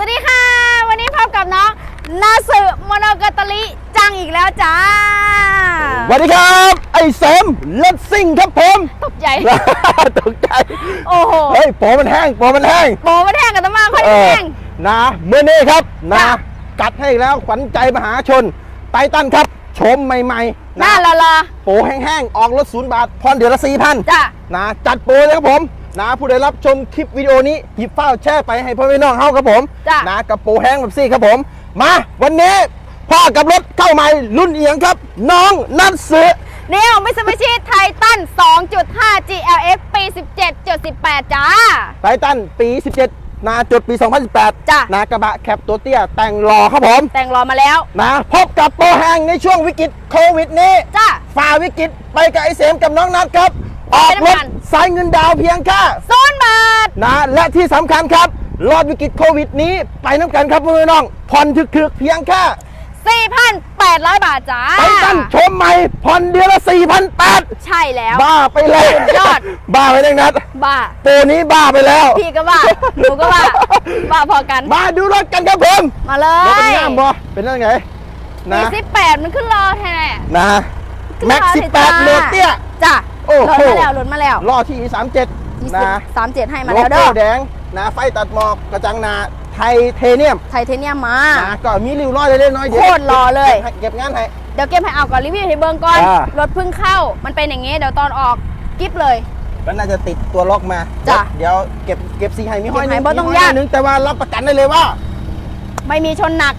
สวัสดีค่ะ วันนี้พบกับน้องนาสึโมโนกาตาลิจังอีกแล้วจ้าสวัสดีครับ ไอ้เสมรถซิ่งครับผม ตกใจ ตกใจ โอ้โห เฮ้ยโปมันแห้งโปมันแห้งโบมาแทงกันตะมาค่อยเออแทงนะเมื่อนี้ครับนะจ้ะกัดให้อีกแล้วขวัญใจมหาชนไททันครับ ชมใหม่ๆหน้านะละละโปแห้งๆ ออกรถศูนย์บาทพรเดือนละสี่พันจ้านะจัดโปรเลยครับผม นะผู้ใดรับชมคลิปวิดีโอนี้หยิบเฝ้าแช่ไปให้พ่อแม่น้องเฮาครับผมจ้ะ นะกับโปรแห้งแบบซี่ครับผม มาวันนี้พ่อกับรถเข้าใหม่รุ่นเอียงครับ น้องนัทสืเดี๋ยวมิสมิชิไททัน 2.5 GLX ปี 17.18 จ้า ไททันปี 17 นาจดปี 2018จ้ะ นากระบะแคปตัวเตี้ย แต่งหล่อครับผม แต่งรอมาแล้ว นะ พบกับโปรแห้งในช่วงวิกฤตโควิดนี้ จ้า ฝ่าวิกฤตไปกับไอเสมกับน้องนัทครับ ออกไปรด้วยถกันสายเงินดาวเพียงแค่ศูนย์บาทนะและที่สำคัญครับรอดวิกฤตโควิดนี้ไปน้ำกันครับพ่อแม่น้องผ่อนถึกๆเพียงแค่4,800 บาทจ้าไททันชมใหม่ผ่อนเดือนละ4,800ใช่แล้ว บ้าไปเลยสุดยอด บ้าไปเลยนัดบ้าโปรนี้บ้าไปแล้ว พี่ก็ว่าหนูก็ว่าว่าพอกัน มาดูรถกันครับผมมาเลรถเป็นยงามบ่เป็นยังไงมีนะสิบแปดมันขึ้นรอแท้นะขึ้นแม็กรอสิบสิแปดจ้าโลเตี้ยจ้ะ โอ้หโหลุดมาแล้วหลุดมาแล้วล่อที่สามเจ็ดยี่สิบนะสามเจ็ดให้มาโลแล้วเด้โก้อแดงนะไฟตัดหมอกกระจังหนาไทเทเนียม ไทเทเนียมมานะก็มีริ้วรอยเล็กๆน้อยๆเดี๋ยวโคตรหล่อเลยก็บเก็บงานให้ เดี๋ยวเก็บให้เอาก่อนรีวิวให้เบิ้งก่อนอ่ารถเพิ่งเข้า มันเป็นอย่างงี้ เดี๋ยวตอนออกกิฟเลยก็น่าจะติดตัวล็อกมา จ้ะ เดี๋ยวเก็บเก็บสีให้มีห้อยหนึเก็บให้งบ่ต้องมีห้ยากนึงแต่ว่ารับประกันได้เลยว่า ไม่มีชนหนัก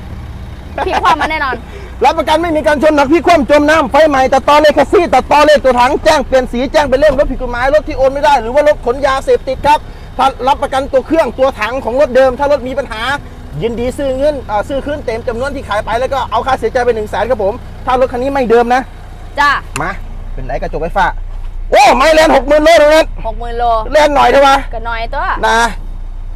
พี่ความมาแน่นอน รับประกันไม่มีการชนหนักพี่คว่ำจมน้ำไฟใหม่ตัดต่อเลขแคสซี่ตัดต่อเลขตัวถังแจ้งเปลี่ยนสีแจ้งเป็นเล่มรถผิดกฎหมายรถที่โอนไม่ได้หรือว่ารถขนยาเสพติดครับถ้ารับประกันตัวเครื่องตัวถังของรถเดิม ถ้ารถมีปัญหา ยินดีซื้อเงินอ่าซื้อคืนเต็มจำนวนที่ขายไปแล้วก็เอาค่าเสียใจไปหนึ่งแสนครับผม ถ้ารถคันนี้ไม่เดิมนะจ้ามาเป็นไรกระจกไฟฟ้าโอ้ไม่แลนหกหมื่นโลตรงนั้นหกหมื่นโลแลนหน่อยได้ไหมก็น้อยตัวนะ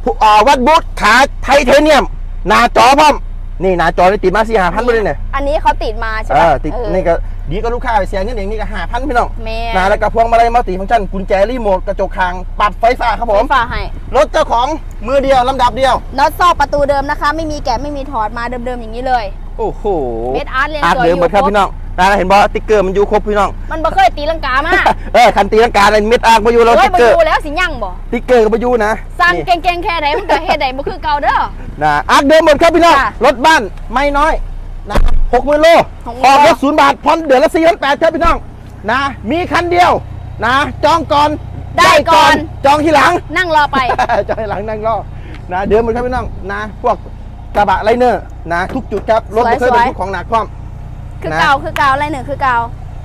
ผู้อ่าวัดบูธขาไทเทเนียมหน้าจอพร้อม นี่หน้าจอนี่ติดมาสี่ห้าพันไปเลยเนี่ยอันนี้เขาติดมาใช่เอปะอติดเออนี่ก็ดีก็ลูกค้าไปเสียเงินเองนี่ก็ห้าพันพี่น้องแม่นะแล้วก็พวงมาลัยมัลติฟังก์ชันกุญแจรีโมทกระจกคางปรับไฟฟ้าครับผมฝากให้รถเจ้าของมือเดียวลำดับเดียวน็อตซอกประตูเดิมนะคะ ไม่มีแกะไม่มีถอดมาเดิมๆอย่างนี้เลยโอ้โหเม็ดอาร์ตเรียนอาร์ตสวยเดิมอยู่หมดครับครบพี่น้อง นะเห็นบอสติ๊กเกอร์มันอยู่ครบพี่น้อง มันบ่เคยตีลังกามาเออคันตีลังกาอะไรเม็ดอาร์ตมาอยู่แล้วโอ้ยติ๊กมาเกอร์ดูแล้วสิยั่งบ่ติ๊กเกอร์ก็มาอยู่นะสั่งนี่เก่งๆแค่ไหนมันก็เฮ็ดได้บ่คือเก่าเด้อนะอาร์ตเดิมหมดครับพี่น้องค่ะรถบ้านไม่น้อยนะหกหมื่นโล60,000ออกรถศูนย์บาทผ่อนเดือนละสี่พันแปดครับพี่น้องนะมีคันเดียวนะ จองก่อนได้ก่อนจองทีหลัง นั่งรอไปจอยหลังนั่งรอนะเดิมหมดครับพี่น้องนะ พวกกระบะไลเนอร์นะ ทุกจุดครับรถไม่เคยสวยเป็นทุกของหนักพร้อม คือนะเก่าคือเก่าอะไรหนึ่งคือเก่า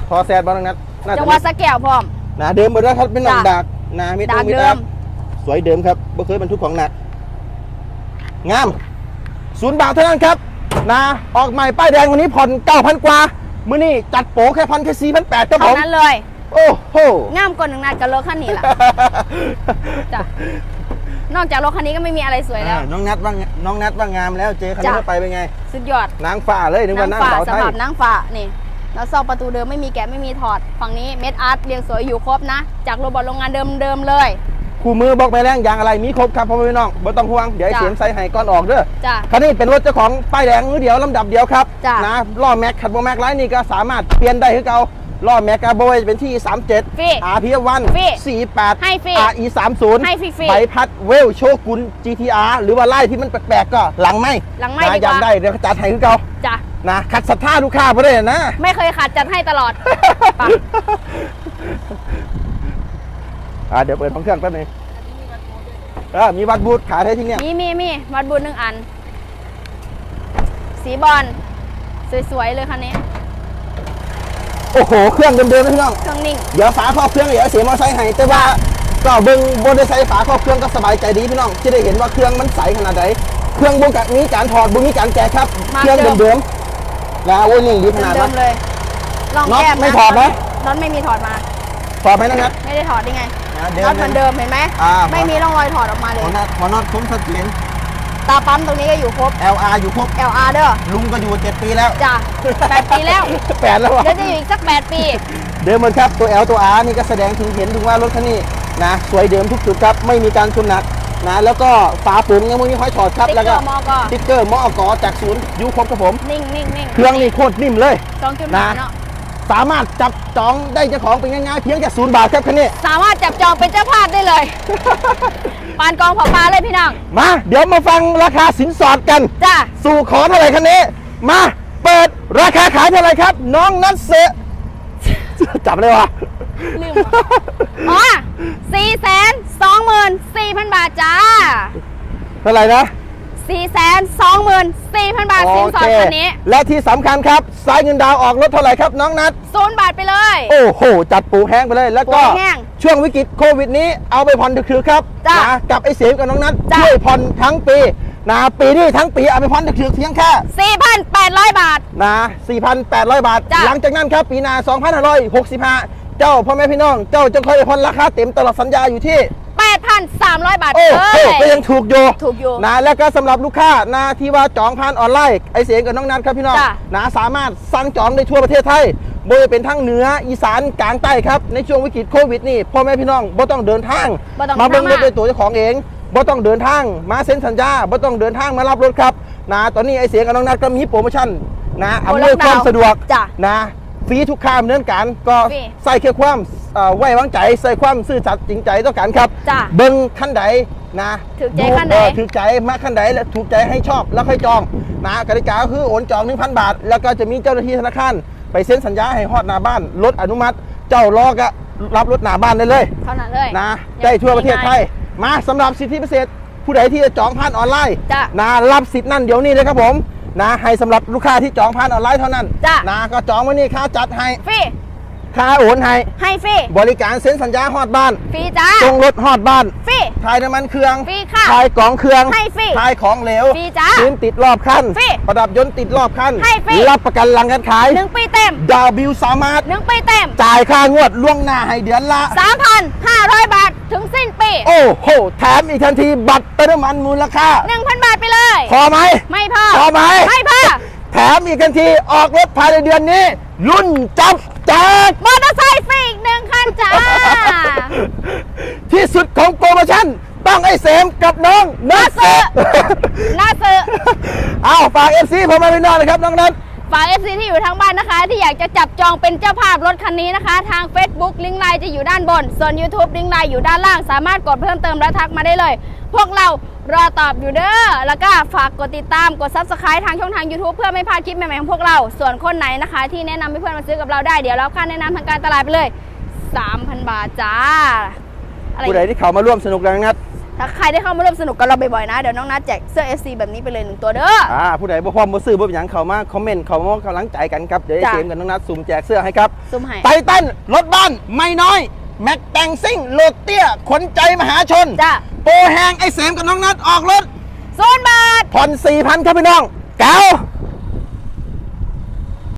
พอแซดบอลนัดน่าจัจะงหวัดสระแก้วพร้อมนะเดิมหมดแล้วครับเป็นน้องจ้ะดักนะมิดักมิเดิม สวยเดิมครับไม่เคยบรรทุกของหนักงามศูนย์บาทเท่านั้นครับนะออกใหม่ป้ายแดงวันนี้ผ่อน9,000กว่ามื้อนี้จัดโปรแค่พันแค่สี่พันแปดครับผเท่ามนั้นเลย โอ้โหงามกว่าหนึ่งนัดกับรถคันนี้ล่ะ จ้ะ นอกจากรถคันนี้ก็ไม่มีอะไรสวยแล้วอ่าน้องนัดว่างน้องนัดว่างามแล้วเจอคันนี้จ้ะเข้าไปเป็นไง สุดยอดนางฟ้าเลยนึกว่านั่งฝ่าเสาสไทยภาพนั่งฝ่านี่แล้วซอกประตูเดิมไม่มีแกะไม่มีถอดฝั่งนี้เม็ดอาร์ตเรียงสวยอยู่ครบนะ จากโรบอทโรงงานเดิมๆเลยคู่มือบอกไปแรงยางอะไรมีครบครับพ่อแม่พี่น้องบ่ต้องห่วงเดี๋ยวไอ้จ้ะเสียมใส่ให้ก่อนออกเด้อจ้ะคันนี้เป็นรถเจ้าของป้ายแดงมือเดียวลำดับเดียวครับจ้ะนะล้อแม็กขัดโบแม็กไลน์นี่ก็สามารถเปลี่ยนได้คือเก่า ล้อแม็กกาโบยเป็นที่ 37ฟรี RP1 ฟรี48 ให้ฟรี RE 30ให้ฟรีๆใบพัดเวลโชกุน GTR หรือว่าไล่ที่มันแปลกๆก็หลังไม่หลังไม่นะดีกว่าอยากได้เดี๋ยวจัดให้คือเก่าจ้ะนะ ขัดศรัทธาลูกค้าเพื่อนนะ ไม่เคยขาดจัดให้ตลอดไปอ่าเดี๋ยวเปิดของเครื่องแป๊บนึงเออมีวัดบูธขายให้ที่เนี่ยมีมีมีวัดบุญหนึ่งอัน สีบอลสวยๆเลยคันนี้ โอ้โห เครื่องเดิมๆนะพี่น้อง เครื่องนิ่ง เดี๋ยวฝาครอบเครื่องเดี๋ยวเสียมอไซค์ให้แต่ว่าก็เบิ้งบนได้ใช้ฝาครอบเครื่องก็สบายใจดีพี่น้องที่ได้เห็นว่าเครื่องมันใสขนาดไหนเครื่องบนกับมีการถอดบุมีการแกะครับมาเครื่องเดิมเดิมๆนะโอ้ยนิ่งดีขนาดเดินั้นมๆเลยลองน็อตแก้มไม่นะถอดไหมน็อตไม่มีถอดมา ถอดไหมนะครับไม่ได้ถอดได้ไงนะเดิน็อตเหมือนเดิมเห็นไหมอ่า ไม่มีร่องรอยถอดออกมาเลขย อน็อตขอน็อตคุ้มเสถียร ตาปั๊มตรงนี้ก็อยู่ครบ LR อยู่ครบ LR เด้อลุงก็อยู่เจ็ดปีแล้วจ้ะแปดปีแล้วแปดแล้ววะเดี๋ยวจะอยู่อีกสักแปดปี เดิมเหมือนครับตัว L ตัว R นี่ก็แสดงถึงเห็นถึงว่ารถคันนี้นะสวยเดิมทุกจุดครับไม่มีการชนหนักนะแล้วก็ฝาปุ๋งยังไม่มีห้อยถอดครับติ๊กแล้วเกก็อร์มอกอสติ๊กเกอร์มอกจากศูนย์ยูครบครับผม นิ่งนิ่งนิ่งเครื่องนี่โคตรนิ่มเลยสองจุดหนึ่งนะเนาะ สามารถจับจองได้เจ้าของเป็นง่ายๆเพียงแค่ศูนย์บาทครับคันนี้ สามารถจับจองเป็นเจ้าภาพได้เลย ปานกองเผาปลาเลยพี่น้องมา เดี๋ยวมาฟังราคาสินสอดกัน จ้าสู่ขอเท่าไหร่คันนี้ มา เปิดราคาขายเท่าไหร่ครับ น้องนัทเซจับเลยวะลืมอ๋อสี่แสนสองหมื่นสี่พันบาทจ้า เท่าไหร่นะ สี่แสนสองหมื่นสี่พันบาทสินสอดคันนี้ และที่สำคัญครับ สายเงินดาวออกรถเท่าไหร่ครับน้องนัทศูนย์บาทไปเลย โอ้โห จัดปูแห้งไปเลย แล้วก็ปูแห้งช่วงวิกฤตโควิดนี้เอาไปผ่อนคือๆครับจ้ะนะกับไอ้เสียงกับน้องนัทจ้ะช่วยผ่อนทั้งปีนะปีนี้ทั้งปีเอาไปผ่อนคือๆเพียงแค่สี่พันแปดร้อยบาทนะ4,800 บาทจ้ะหลังจากนั้นครับปีหน้า2,565 เจ้าพ่อแม่พี่น้อง เจ้าจะคอยผ่อนราคาเต็มตลอดสัญญาอยู่ที่ แปดพันสามร้อยบาทโอ้เลโหยก็ยังถูกอยู่ถูกอยู่นะแล้วก็สำหรับลูกค้านะที่ว่าจองผ่านออนไลน์ไอเสียงกับน้องนัทครับพี่น้องจ้ะนะสามารถสั่งจองได้ทั่วประเทศไทยโดยเป็นทั้งเหนืออีสานกลางใต้ครับในช่วงวิกฤตโควิดนี่พ่อแม่พี่น้องบ่ต้องเดินทางบ่ต้องมาเบิ่งรทางถมาด้วยตัวเจ้าของเองบ่ต้องเดินทาง มาเซ็นสัญญาบ่ต้องเดินทางมารับรถครับนะตอนนี้ไอเสียงกับน้องนัทก็มีโปรโมชั่นนะอำนวยความสะดวกจ้ะนะ ฟรีทุกค่าดำเนินการก็ฟรีใส่แค่ความเอ่อไว้วางใจใส่ความซื่อสัตย์จริงใจต่อกันครับจ้ะเบิ้งขั้นใดนะถูกใจดูขั้นใด เออถูกใจมากขั้นใดและถูกใจให้ชอบแล้วค่อยจองนะกติกาก็คือโอนจอง 1,000 บาท แล้วก็จะมีเจ้าหน้าที่ธนาคารไปเซ็นสัญญาให้ฮอดหน้าบ้านรถอนุมัติ เจ้ารอกะรับรถหน้าบ้านได้เลย เท่านั้นเลย นะได้ทั่วประเทศไทย มาสำหรับสิทธิพิเศษ ผู้ใดที่จะจองผ่านออนไลน์จ้ะ นะรับสิทธิ์นั่นเดี๋ยวนี้เลยครับผม นะให้สำหรับลูกค้าที่จองผ่านออนไลน์เท่านั้นจ้ะ นะก็จองไว้นี่ค่าจัดให้ฟรีค่าโอนให้ให้ฟรีบริการเซ็นสัญญาฮอดบ้านฟรีจ้าตรงรถฮอดบ้านฟรีทายน้ำมันเครื่องฟรีค่ะทายกล่องเครื่องให้ฟรีทายของเหลวฟรีจ้าพื้นติดรอบคันฟรีประดับยนต์ติดรอบคันให้ฟรี รับประกันหลังการขายหนึ่งปีเต็มดาวบิวสามารถหนึ่งปีเต็มจ่ายค่างวดล่วงหน้าให้เดือนละสามพันห้าร้อยบาท ถึงสิ้นปี โอ้โห แถมอีกทันทีบัตรเติมน้ำมันมูลค่าหนึ่งพันบาทไปเลย พอไหม ไม่พอ พอไหม ไม่พอ แถมอีกทันทีออกรถภายในเดือนนี้ รุ่นจับแจกมอเตอร์ไซค์ฟรีอีกหนึ่งคันจ้า ที่สุดของโปรโมชั่นต้องไอ้เสมกับน้องนัสนัสน่าซื้อเอาฝากเอฟซีผมมาไม่นอนนะครับน้องนัท ฝาก FC ที่อยู่ทางบ้านนะคะ ที่อยากจะจับจองเป็นเจ้าภาพรถคันนี้นะคะ ทาง Facebook ลิงก์ไลน์จะอยู่ด้านบน ส่วน YouTube ลิงก์ไลน์อยู่ด้านล่าง สามารถกดเพิ่มเติมและทักมาได้เลย พวกเรารอตอบอยู่เด้อแล้วก็ฝากกดติดตามกด Subscribe ทางช่องทาง YouTube เพื่อไม่พลาดคลิปใหม่ๆของพวกเรา ส่วนคนไหนนะคะ ที่แนะนำให้เพื่อนมาซื้อกับเราได้เดี๋ยวเราค่าแนะนำทางการตลาดไปเลย 3,000 บาทจ้าอะไรผู้ใดที่เขามาร่วมสนุกดังนัด ถ้าใครได้เข้ามาร่วมสนุกกับเราบ่อยๆนะ เดี๋ยวน้องนัดแจกเสื้อ FC แบบนี้ไปเลยหนึ่งตัวเด้อ อ่าผู้ใดบ่พร้อมบ่ซื้อบ่เป็นหยังเขามาคอมเมนต์เขามากำลังใจกันครับ เดี๋ยวไอ้จ้ะ เกมกับน้องนัดสุ่มแจกเสื้อให้ครับซุ่มให้ไททันรถบ้านไม่น้อย แม็กแต่งซิ่งโหลดเตี้ยขนใจมหาชนจ้ะ โปรแหงไอ้เสมกับน้องนัดออกรถ ศูนย์บาท ผ่อน4,000ครับพี่น้องแก้ว